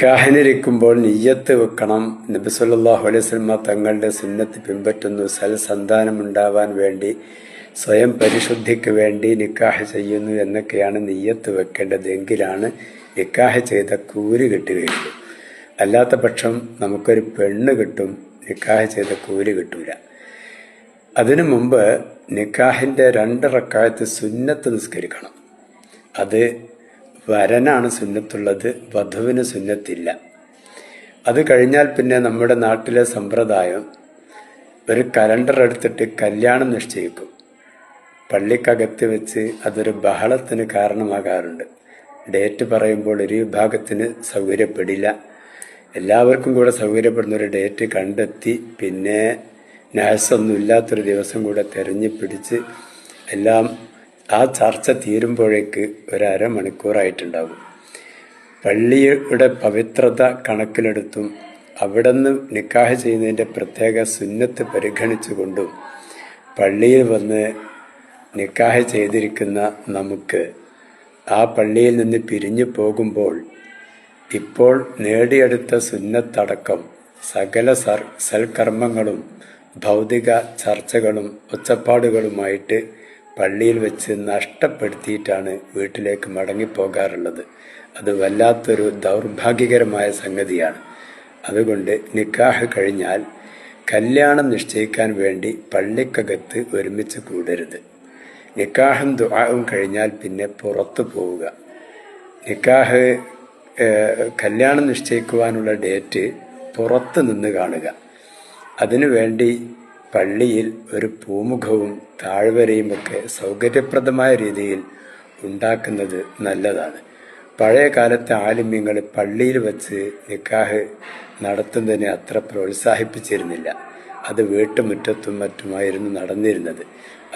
നിക്കാഹിനിരിക്കുമ്പോൾ നെയ്യത്ത് വെക്കണം. നബി സല്ലല്ലാഹു അലൈഹി വസല്ലമ തങ്ങളുടെ സുന്നത്ത് പിൻപറ്റുന്നു. സൽ സന്താനം ഉണ്ടാവാൻ വേണ്ടി സ്വയം പരിശുദ്ധിക്ക് വേണ്ടി നിക്കാഹ് ചെയ്യുന്നു എന്നൊക്കെയാണ് നെയ്യത്ത് വെക്കേണ്ടത് എങ്കിലാണ് നിക്കാഹ് ചെയ്ത കൂലി കിട്ടുകയുള്ളൂ. അല്ലാത്ത പക്ഷം നമുക്കൊരു പെണ്ണ് കിട്ടും നിക്കാഹ് ചെയ്ത കൂലി കിട്ടൂല. അതിനു മുമ്പ് നിക്കാഹിന്റെ രണ്ട് റക്കായത്ത് സുന്നത്ത് നിസ്കരിക്കണം. അത് വരനാണ് സുന്നത്തുള്ളത് വധുവിന് സുന്നത്തില്ല. അത് കഴിഞ്ഞാൽ പിന്നെ നമ്മുടെ നാട്ടിലെ സമ്പ്രദായം ഒരു കലണ്ടർ എടുത്തിട്ട് കല്യാണം നിശ്ചയിക്കും. പള്ളിക്കകത്ത് വെച്ച് അതൊരു ബഹളത്തിന് കാരണമാകാറുണ്ട്. ഡേറ്റ് പറയുമ്പോൾ ഒരു വിഭാഗത്തിന് സൗകര്യപ്പെടില്ല. എല്ലാവർക്കും കൂടെ സൗകര്യപ്പെടുന്ന ഒരു ഡേറ്റ് കണ്ടെത്തി പിന്നെ നഴ്സൊന്നും ഇല്ലാത്തൊരു ദിവസം കൂടെ തെരഞ്ഞു പിടിച്ച് എല്ലാം ആ ചർച്ച തീരുമ്പോഴേക്ക് ഒരു അരമണിക്കൂറായിട്ടുണ്ടാകും പള്ളിയുടെ പവിത്രത കണക്കിലെടുത്തും അവിടുന്ന് നിക്കാഹ് ചെയ്യുന്നതിന്റെ പ്രത്യേക സുന്നത്ത് പരിഗണിച്ചുകൊണ്ടും പള്ളിയിൽ വന്ന് നിക്കാഹ് ചെയ്തിരിക്കുന്ന നമുക്ക് ആ പള്ളിയിൽ നിന്ന് പിരിഞ്ഞു പോകുമ്പോൾ ഇപ്പോൾ നേടിയെടുത്ത സുന്നത്തടക്കം സകല സർ സൽക്കർമ്മങ്ങളും ഭൗതിക ചർച്ചകളും ഒച്ചപ്പാടുകളുമായിട്ട് പള്ളിയിൽ വെച്ച് നഷ്ടപ്പെടുത്തിയിട്ടാണ് വീട്ടിലേക്ക് മടങ്ങിപ്പോകാറുള്ളത്. അത് വല്ലാത്തൊരു ദൗർഭാഗ്യകരമായ സംഗതിയാണ്. അതുകൊണ്ട് നിക്കാഹ് കഴിഞ്ഞാൽ കല്യാണം നിശ്ചയിക്കാൻ വേണ്ടി പള്ളിക്കകത്ത് ഒരുമിച്ച് കൂടരുത്. നിക്കാഹും ദുആവും കഴിഞ്ഞാൽ പിന്നെ പുറത്തു പോവുക. നിക്കാഹ് കല്യാണം നിശ്ചയിക്കുവാനുള്ള ഡേറ്റ് പുറത്ത് നിന്ന് കാണുക. അതിനുവേണ്ടി പള്ളിയിൽ ഒരു പൂമുഖവും താഴ്വരയുമൊക്കെ സൗകര്യപ്രദമായ രീതിയിൽ ഉണ്ടാക്കുന്നത് നല്ലതാണ്. പഴയ കാലത്തെ ആലിമ്യങ്ങൾ പള്ളിയിൽ വച്ച് നിക്കാഹ് നടത്തുന്നതിനെ അത്ര പ്രോത്സാഹിപ്പിച്ചിരുന്നില്ല. അത് വീട്ടുമുറ്റത്തും മറ്റുമായിരുന്നു നടന്നിരുന്നത്.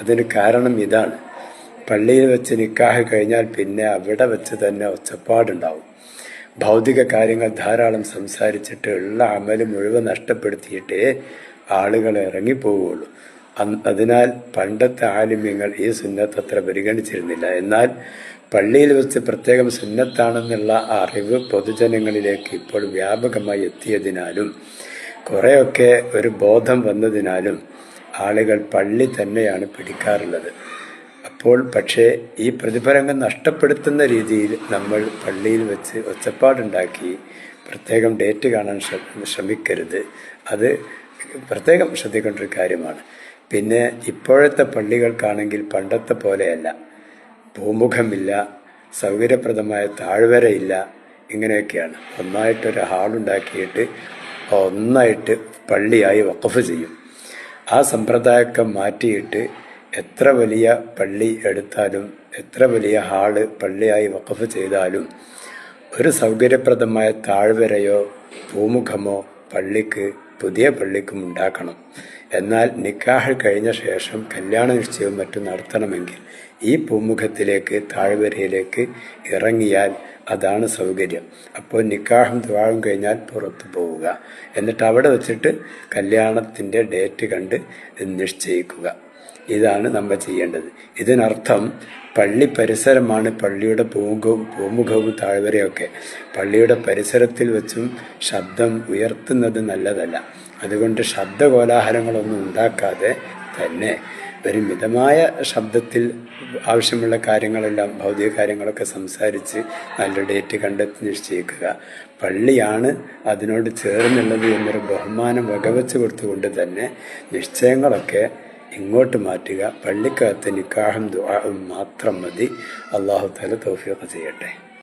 അതിന് കാരണം ഇതാണ്. പള്ളിയിൽ വെച്ച് നിക്കാഹ് കഴിഞ്ഞാൽ പിന്നെ അവിടെ വെച്ച് തന്നെ ഒച്ചപ്പാടുണ്ടാവും. ഭൗതിക കാര്യങ്ങൾ ധാരാളം സംസാരിച്ചിട്ട് ഉള്ള അമൽ മുഴുവൻ നഷ്ടപ്പെടുത്തിയിട്ടേ ആളുകൾ ഇറങ്ങിപ്പോവുകയുള്ളൂ. അതിനാൽ പണ്ടത്തെ ആലിമ്യങ്ങൾ ഈ സുന്നത്ത് അത്ര പരിഗണിച്ചിരുന്നില്ല. എന്നാൽ പള്ളിയിൽ വെച്ച് പ്രത്യേകം സുന്നത്താണെന്നുള്ള അറിവ് പൊതുജനങ്ങളിലേക്ക് ഇപ്പോൾ വ്യാപകമായി എത്തിയതിനാലും കുറേയൊക്കെ ഒരു ബോധം വന്നതിനാലും ആളുകൾ പള്ളി തന്നെയാണ് പിടിക്കാറുള്ളത്. അപ്പോൾ പക്ഷേ ഈ പ്രതിഫലങ്ങൾ നഷ്ടപ്പെടുത്തുന്ന രീതിയിൽ നമ്മൾ പള്ളിയിൽ വെച്ച് ഒച്ചപ്പാടുണ്ടാക്കി പ്രത്യേകം ഡേറ്റ് കാണാൻ ശ്രമിക്കരുത്. അത് പ്രത്യേകം ശ്രദ്ധിക്കേണ്ട ഒരു കാര്യമാണ്. പിന്നെ ഇപ്പോഴത്തെ പള്ളികൾക്കാണെങ്കിൽ പണ്ടത്തെ പോലെയല്ല. ഭൂമുഖമില്ല സൗകര്യപ്രദമായ താഴ്വരയില്ല ഇങ്ങനെയൊക്കെയാണ്. ഒന്നായിട്ടൊരു ഹാളുണ്ടാക്കിയിട്ട് ഒന്നായിട്ട് പള്ളിയായി വഖഫ് ചെയ്യും. ആ സമ്പ്രദായമൊക്കെ മാറ്റിയിട്ട് എത്ര വലിയ പള്ളി എടുത്താലും എത്ര വലിയ ഹാൾ പള്ളിയായി വഖഫ് ചെയ്താലും ഒരു സൗകര്യപ്രദമായ താഴ്വരയോ ഭൂമുഖമോ പള്ളിക്ക് പുതിയ പള്ളിക്കും ഉണ്ടാക്കണം. എന്നാൽ നിക്കാഹ് കഴിഞ്ഞ ശേഷം കല്യാണ നിശ്ചയവും മറ്റും നടത്തണമെങ്കിൽ ഈ പൂമുഖത്തിലേക്ക് താഴ്വരയിലേക്ക് ഇറങ്ങിയാൽ അതാണ് സൗകര്യം. അപ്പോൾ നിക്കാഹും ദ്വാഴും കഴിഞ്ഞാൽ പുറത്തു പോവുക. എന്നിട്ട് അവിടെ വെച്ചിട്ട് കല്യാണത്തിന്റെ ഡേറ്റ് കണ്ട് നിശ്ചയിക്കുക. ഇതാണ് നമ്മൾ ചെയ്യേണ്ടത്. ഇതിനർത്ഥം പള്ളി പരിസരമാണ് പള്ളിയുടെ പൂമുഖവും പൂമുഖവും താഴ്വരയൊക്കെ. പള്ളിയുടെ പരിസരത്തിൽ വെച്ചും ശബ്ദം ഉയർത്തുന്നത് നല്ലതല്ല. അതുകൊണ്ട് ശബ്ദ കോലാഹലങ്ങളൊന്നും ഉണ്ടാക്കാതെ തന്നെ ഒരു മിതമായ ശബ്ദത്തിൽ ആവശ്യമുള്ള കാര്യങ്ങളെല്ലാം ഭൗതിക കാര്യങ്ങളൊക്കെ സംസാരിച്ച് നല്ല ഡേറ്റ് കണ്ടെത്തി നിശ്ചയിക്കുക. പള്ളിയാണ് അതിനോട് ചേർന്നുള്ളത് എന്നൊരു ബഹുമാനം വകവെച്ച് കൊടുത്തുകൊണ്ട് തന്നെ നിശ്ചയങ്ങളൊക്കെ ഇങ്ങോട്ട് മാറ്റുക. പള്ളിക്കകത്ത് നിക്കാഹും ദുആവും മാത്രം മതി. അള്ളാഹു തല തൗഫീഖ് ചെയ്യട്ടെ.